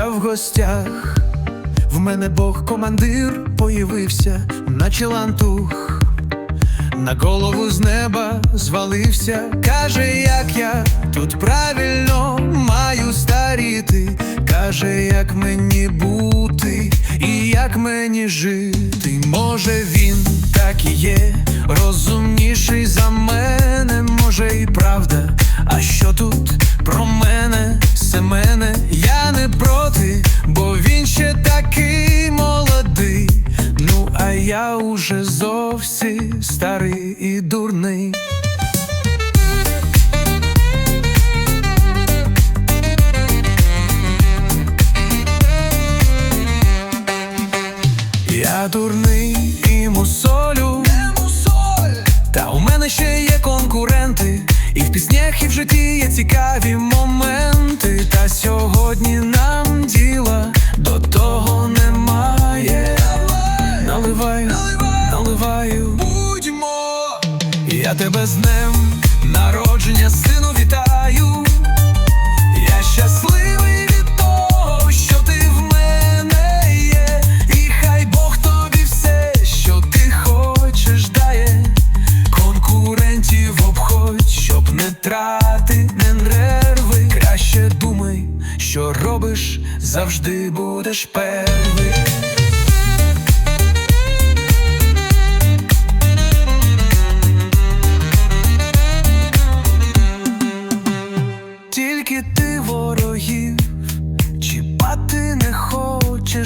в гостях. В мене Бог командир появився, наче лантух. На голову з неба звалився, каже, як я тут правильно маю старіти, каже, як мені бути і як мені жити. Може він так і є, розумніший за мене, може і правда. А що тут про мене, Семене, я не проти, бо він ще такий молодий. Ну, а я уже зовсім старий і дурний. Я дурний і мусолю, та у мене ще є конкуренти, і в піснях, і в житті є цікаві моменти. Наливаю, будьмо. Я тебе з днем народження, сину, вітаю. Я щасливий від того, що ти в мене є, і хай Бог тобі все, що ти хочеш, дає. Конкурентів обходь, щоб не трати, не нерви. Краще думай, що робиш, завжди будеш перший.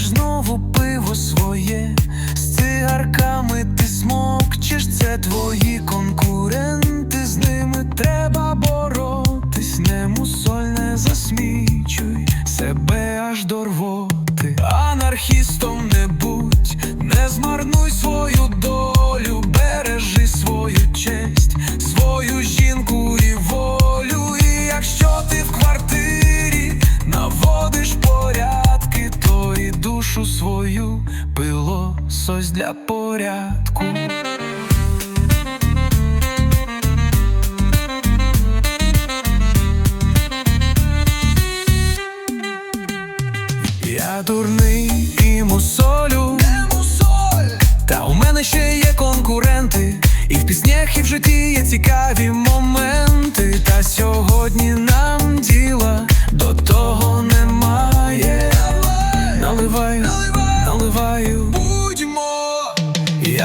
Знову пиво своє з цигарками ти смокчеш, це твої конкуренти, з ними треба боротись, не мусоль, не засмічуй себе аж до рвоти. Анархістом не будь, не змарнуй свою долю, бережи свою честь, свою жінку і волю. І якщо ти в квартирі наводиш порядки, душу свою пилосось для порядку. Я дурний і мусолю, Не мусоль. та у мене ще є конкуренти, і в піснях, і в житті є цікаві моменти. Та сьогодні нам діла до того немає.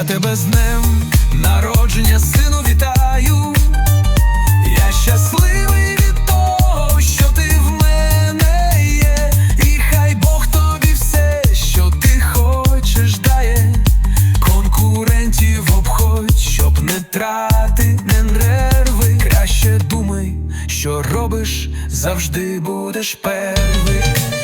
Я тебе з днем народження, сину, вітаю. Я щасливий від того, що ти в мене є, і хай Бог тобі все, що ти хочеш, дає. Конкурентів обходь, щоб не трати, не нерви. Краще думай, що робиш, завжди будеш перший.